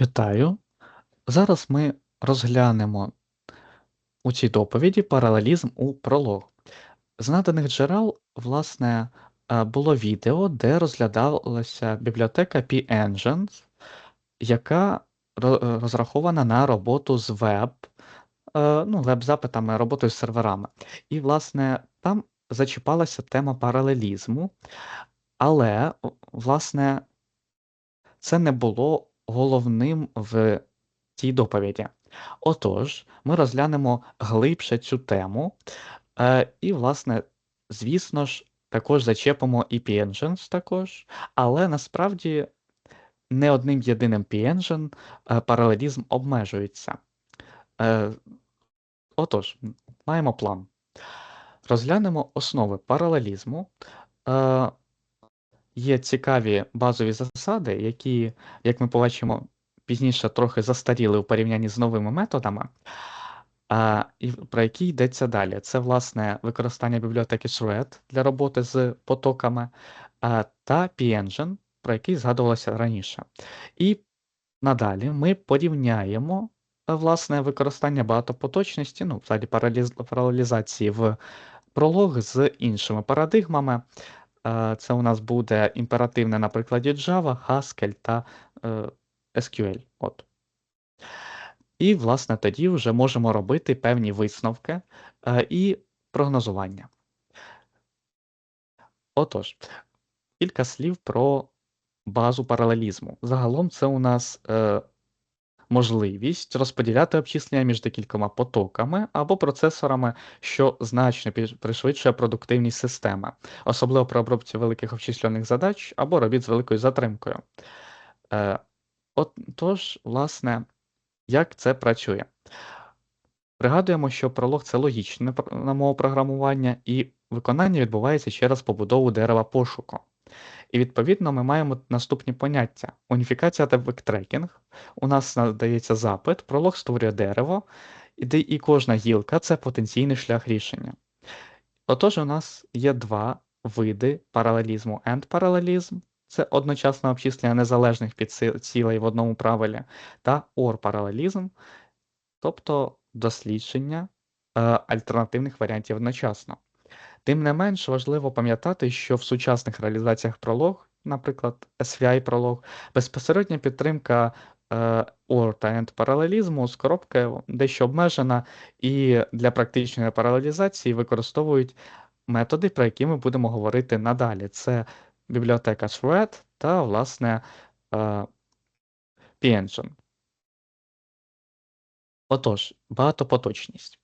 Вітаю! Зараз ми розглянемо у цій доповіді паралелізм у Prolog. З наданих джерел, власне, е, було відео, де розглядалася бібліотека P-Engines, яка е, розрахована на роботу з веб, е, ну, веб-запитами, роботою з серверами. І, власне, там зачіпалася тема паралелізму, але, власне, це не було головним в цій доповіді. Отож, ми розглянемо глибше цю тему, е, і, власне, звісно ж, також зачепимо і P-Engines також, але насправді не одним єдиним P-Engine е, паралелізм обмежується. Е, Отож, маємо план. Розглянемо основи паралелізму. Є цікаві базові засади, які, як ми побачимо, пізніше трохи застаріли у порівнянні з новими методами, а, і про які йдеться далі. Це, власне, використання бібліотеки Shred для роботи з потоками а, та P-Engine, про який згадувалося раніше. І надалі ми порівняємо власне, використання багатопоточності, ну, взагалі параліз, паралелізації в пролог з іншими парадигмами. Це у нас буде імперативне на прикладі Java, Haskell та е, SQL. От. І, власне, тоді вже можемо робити певні висновки е, і прогнозування. Отож, кілька слів про базу паралелізму. Загалом це у нас е, можливість розподіляти обчислення між декількома потоками або процесорами, що значно пришвидшує продуктивність системи, особливо при обробці великих обчислюваних задач або робіт з великою затримкою. Е, от, власне, як це працює? Пригадуємо, що пролог це логічне на мову програмування, і виконання відбувається через побудову дерева пошуку. І відповідно ми маємо наступні поняття: уніфікація та бектрекінг. У нас надається запит, пролог створює дерево, де- і кожна гілка це потенційний шлях рішення. Отож, у нас є два види паралелізму: енд-паралелізм це одночасне обчислення незалежних підцілей в одному правилі, та OR-паралелізм, тобто дослідження е, альтернативних варіантів одночасно. Тим не менш, важливо пам'ятати, що в сучасних реалізаціях пролог, наприклад, SVI пролог, безпосередня підтримка OR та паралелізму з коробки дещо обмежена, і для практичної паралелізації використовують методи, про які ми будемо говорити надалі. Це бібліотека Shred та, власне, е, P-Engine. Отож, багатопоточність.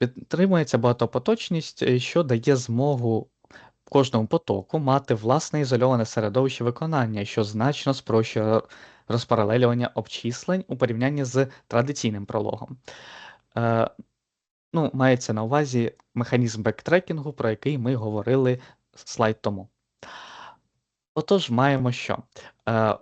Підтримується багатопоточність, е, що дає змогу кожному потоку мати власне ізольоване середовище виконання, що значно спрощує розпаралелювання обчислень у порівнянні з традиційним прологом. Е, ну, мається на увазі механізм бектрекінгу, про який ми говорили слайд тому. Отож, маємо що? Е,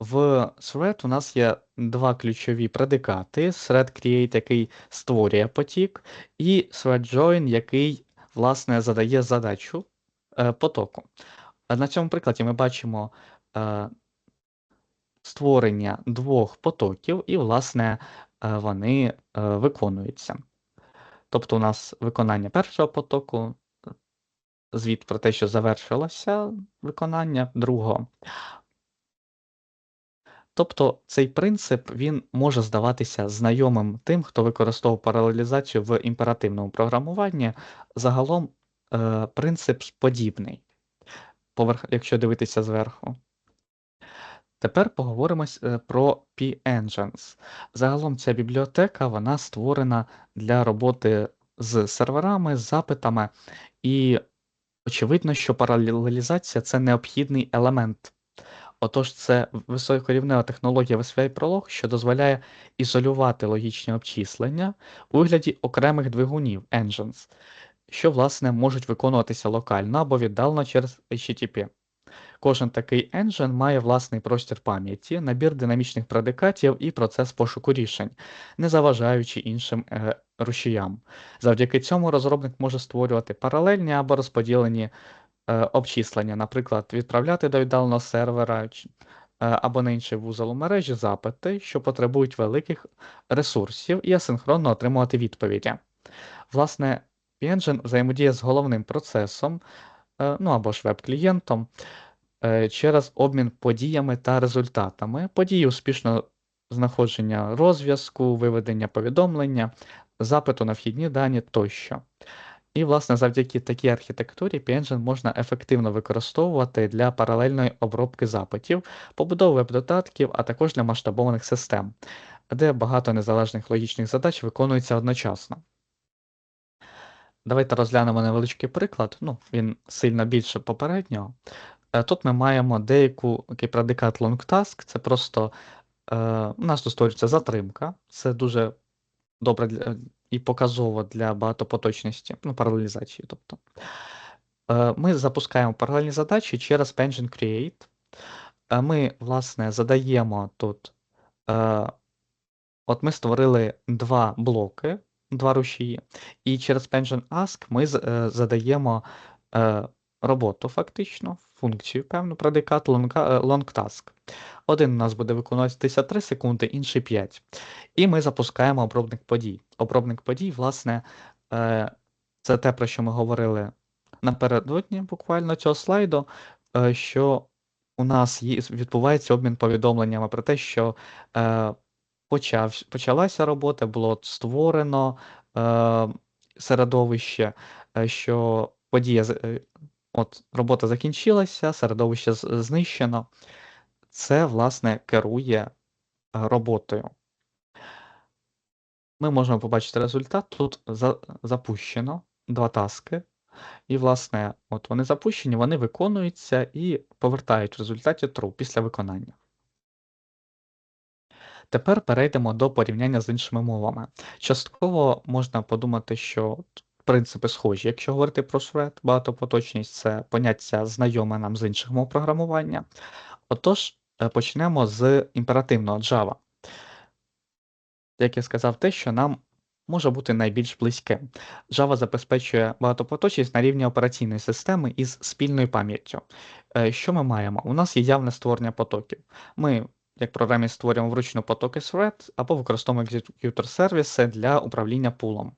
в thread у нас є два ключові предикати: thread create, який створює потік, і thread join, який, власне, задає задачу е, потоку. На цьому прикладі ми бачимо е, створення двох потоків, і, власне, е, вони е, виконуються. Тобто, у нас виконання першого потоку, звіт про те, що завершилося виконання другого. Тобто цей принцип він може здаватися знайомим тим, хто використовував паралелізацію в імперативному програмуванні. Загалом е, принцип подібний, поверх, якщо дивитися зверху. Тепер поговоримо е, про P-Engines. Загалом ця бібліотека вона створена для роботи з серверами, з запитами, і очевидно, що паралелізація це необхідний елемент Отож, це високорівнева технологія SVI Prolog, що дозволяє ізолювати логічні обчислення у вигляді окремих двигунів engines, що, власне, можуть виконуватися локально або віддалено через HTTP. Кожен такий engine має власний простір пам'яті, набір динамічних предикатів і процес пошуку рішень, не заважаючи іншим е, рушіям. Завдяки цьому розробник може створювати паралельні або розподілені обчислення, наприклад, відправляти до віддаленого сервера або на інший вузол у мережі запити, що потребують великих ресурсів, і асинхронно отримувати відповіді. Власне, Pngine взаємодіє з головним процесом, е, ну або ж веб-клієнтом е, через обмін подіями та результатами. Події успішно знаходження розв'язку, виведення повідомлення, запиту на вхідні дані тощо. І, власне, завдяки такій архітектурі PNGen можна ефективно використовувати для паралельної обробки запитів, побудови веб-додатків, а також для масштабованих систем, де багато незалежних логічних задач виконується одночасно. Давайте розглянемо невеличкий приклад, ну, він сильно більше попереднього. Е, тут ми маємо деяку такий предикат long-task, це просто е, у нас тут створюється затримка, це дуже добре для, і показово для багатопоточності, ну, паралелізації. тобто. Е, Ми запускаємо паралельні задачі через Pengine Create. Е, Ми, власне, задаємо тут. Е, От ми створили два блоки, два рушії, і через Pengine Ask ми задаємо роботу фактично, функцію, певну, предикат long task. Один у нас буде виконуватися 3 секунди, інший 5. І ми запускаємо обробник подій. Обробник подій, власне, е, це те, про що ми говорили напередодні буквально цього слайду, е, що у нас відбувається обмін повідомленнями про те, що е, почав, почалася робота, було створено середовище, що подія От робота закінчилася, середовище знищено. Це, власне, керує е, роботою. Ми можемо побачити результат. Тут за, запущено два таски. І, власне, от вони запущені, вони виконуються і повертають в результаті true після виконання. Тепер перейдемо до порівняння з іншими мовами. Частково можна подумати, що принципи схожі. Якщо говорити про швед, багатопоточність це поняття знайоме нам з інших мов програмування. Отож, почнемо з імперативного Java. Як я сказав, те, що нам може бути найбільш близьке. Java забезпечує багатопоточність на рівні операційної системи із спільною пам'яттю. Е, що ми маємо? У нас є явне створення потоків. Ми, як програмі, створюємо вручну потоки thread або використовуємо екзекютор сервіси для управління пулом.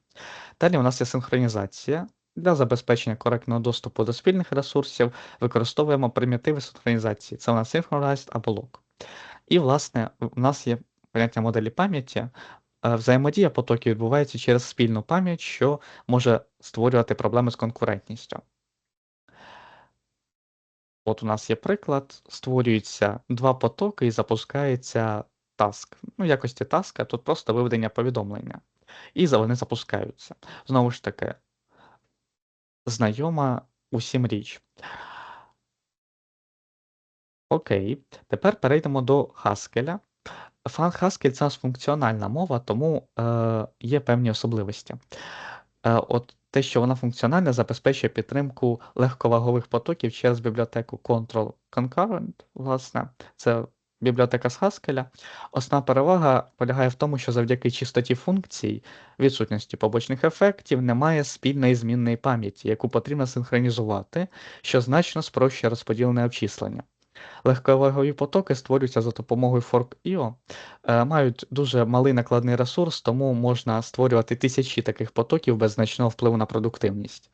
Далі у нас є синхронізація. Для забезпечення коректного доступу до спільних ресурсів використовуємо примітиви синхронізації. Це у нас Synchronized або Lock. І, власне, у нас є поняття моделі пам'яті. Е, взаємодія потоків відбувається через спільну пам'ять, що може створювати проблеми з конкурентністю. От у нас є приклад, створюються два потоки і запускається таск. Ну, в якості таска тут просто виведення повідомлення і вони запускаються. Знову ж таки, знайома усім річ. Окей, тепер перейдемо до Haskell. Haskell – це функціональна мова, тому е, є певні особливості. Е, от те, що вона функціональна, забезпечує підтримку легковагових потоків через бібліотеку Control Concurrent, власне, це бібліотека з Haskell. Основна перевага полягає в тому, що завдяки чистоті функцій, відсутності побочних ефектів, немає спільної змінної пам'яті, яку потрібно синхронізувати, що значно спрощує розподілене обчислення. Легковагові потоки створюються за допомогою Fork.io, е, мають дуже малий накладний ресурс, тому можна створювати тисячі таких потоків без значного впливу на продуктивність.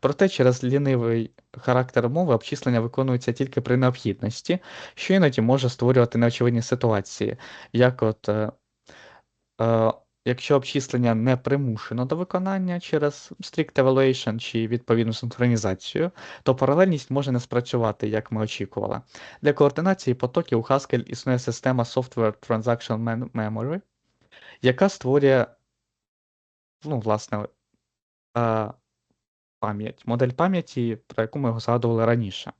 Проте через лінивий характер мови обчислення виконується тільки при необхідності, що іноді може створювати неочевидні ситуації, як от. Е, е, Якщо обчислення не примушено до виконання через Strict Evaluation чи відповідну синхронізацію, то паралельність може не спрацювати, як ми очікували. Для координації потоків у Haskell існує система Software Transaction Memory, яка створює ну, власне, пам'ять, модель пам'яті, про яку ми згадували раніше.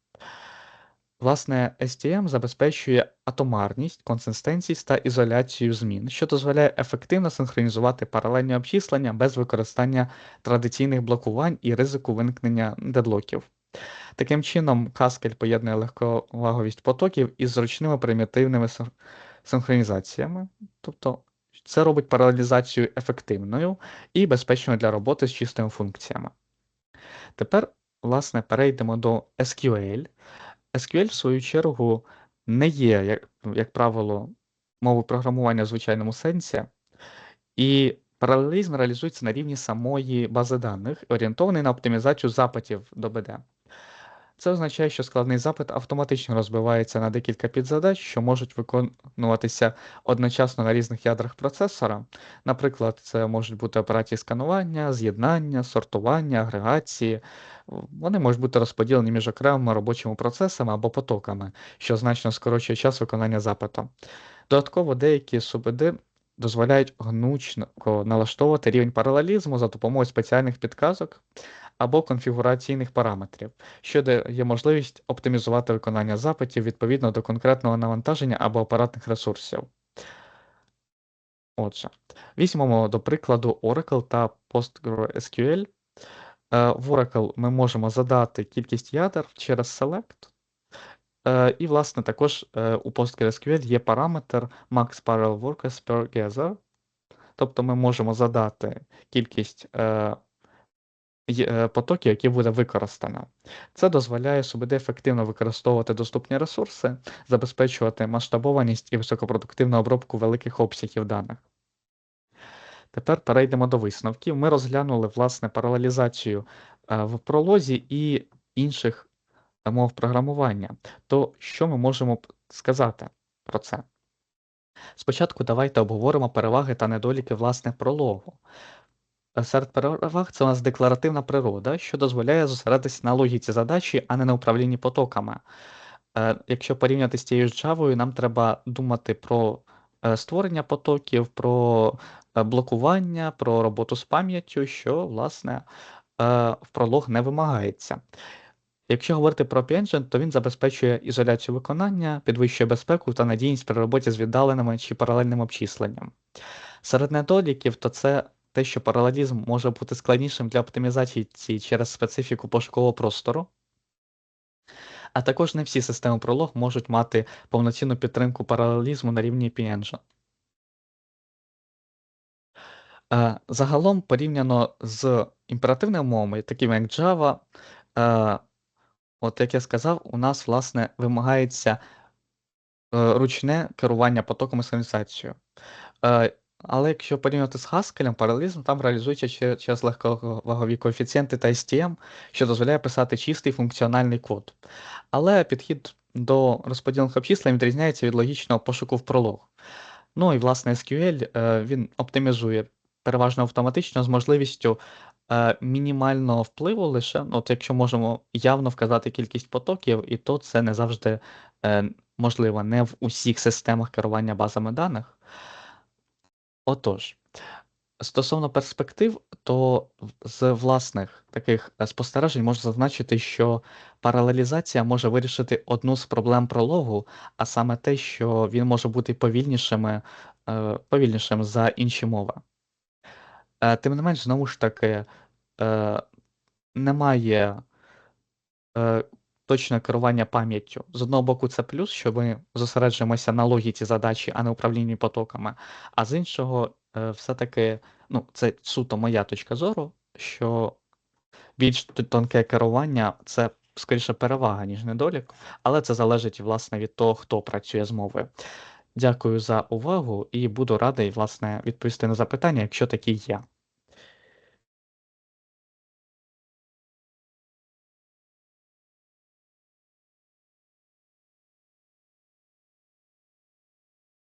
Власне, STM забезпечує атомарність, консистенційність та ізоляцію змін, що дозволяє ефективно синхронізувати паралельні обчислення без використання традиційних блокувань і ризику виникнення дедлоків. Таким чином, Haskell поєднує легковаговість потоків із зручними примітивними синхронізаціями, тобто це робить паралелізацію ефективною і безпечною для роботи з чистими функціями. Тепер, власне, перейдемо до SQL. SQL, в свою чергу, не є, як як правило, мовою програмування в звичайному сенсі, і паралелізм реалізується на рівні самої бази даних, орієнтований на оптимізацію запитів до БД. Це означає, що складний запит автоматично розбивається на декілька підзадач, що можуть виконуватися одночасно на різних ядрах процесора. Наприклад, це можуть бути операції сканування, з'єднання, сортування, агрегації. Вони можуть бути розподілені між окремими робочими процесами або потоками, що значно скорочує час виконання запиту. Додатково деякі субіди дозволяють гнучко налаштовувати рівень паралелізму за допомогою спеціальних підказок або конфігураційних параметрів, що дає можливість оптимізувати виконання запитів відповідно до конкретного навантаження або апаратних ресурсів. Отже, візьмемо до прикладу Oracle та PostgreSQL. Е, в Oracle ми можемо задати кількість ядер через Select. Е, і, власне, також е, у PostgreSQL є параметр Max Parallel Workers per Gather. Тобто ми можемо задати кількість потоків, які буде використано. Це дозволяє СУБД ефективно використовувати доступні ресурси, забезпечувати масштабованість і високопродуктивну обробку великих обсягів даних. Тепер перейдемо до висновків. Ми розглянули власне паралелізацію в пролозі і інших мов програмування, то що ми можемо сказати про це? Спочатку давайте обговоримо переваги та недоліки власне прологу. Е, серед переваг це у нас декларативна природа, що дозволяє зосередитися на логіці задачі, а не на управлінні потоками. Е, якщо порівняти з тією ж Java, нам треба думати про е, створення потоків, про блокування, про роботу з пам'яттю, що, власне, в пролог не вимагається. Якщо говорити про P-Engine, то він забезпечує ізоляцію виконання, підвищує безпеку та надійність при роботі з віддаленими чи паралельним обчисленням. Серед недоліків, то це те, що паралелізм може бути складнішим для оптимізації через специфіку пошукового простору. А також не всі системи пролог можуть мати повноцінну підтримку паралелізму на рівні P-Engine. Е, загалом порівняно з імперативними мовами, такими як Java, е, От як я сказав, у нас, власне, вимагається е, ручне керування потоком і синхронізацією. Але якщо порівняти з Haskell, паралелізм там реалізується через легковагові коефіцієнти та STM, що дозволяє писати чистий функціональний код. Але підхід до розподілених обчислень відрізняється від логічного пошуку в пролог. Ну і власне SQL е, він оптимізує переважно автоматично з можливістю Е, мінімального впливу лише, ну, от якщо можемо явно вказати кількість потоків, і то це не завжди е, можливо не в усіх системах керування базами даних. Отож, стосовно перспектив, то з власних таких е, спостережень можна зазначити, що паралелізація може вирішити одну з проблем прологу, а саме те, що він може бути повільнішим, повільнішим за інші мови. Е, тим не менш, знову ж таки, е, немає е, точного керування пам'яттю. З одного боку, це плюс, що ми зосереджуємося на логіці задачі, а не управлінні потоками. А з іншого, все-таки, ну, це суто моя точка зору, що більш тонке керування це скоріше перевага, ніж недолік, але це залежить власне від того, хто працює з мовою. Дякую за увагу і буду радий, власне, відповісти на запитання, якщо такі є.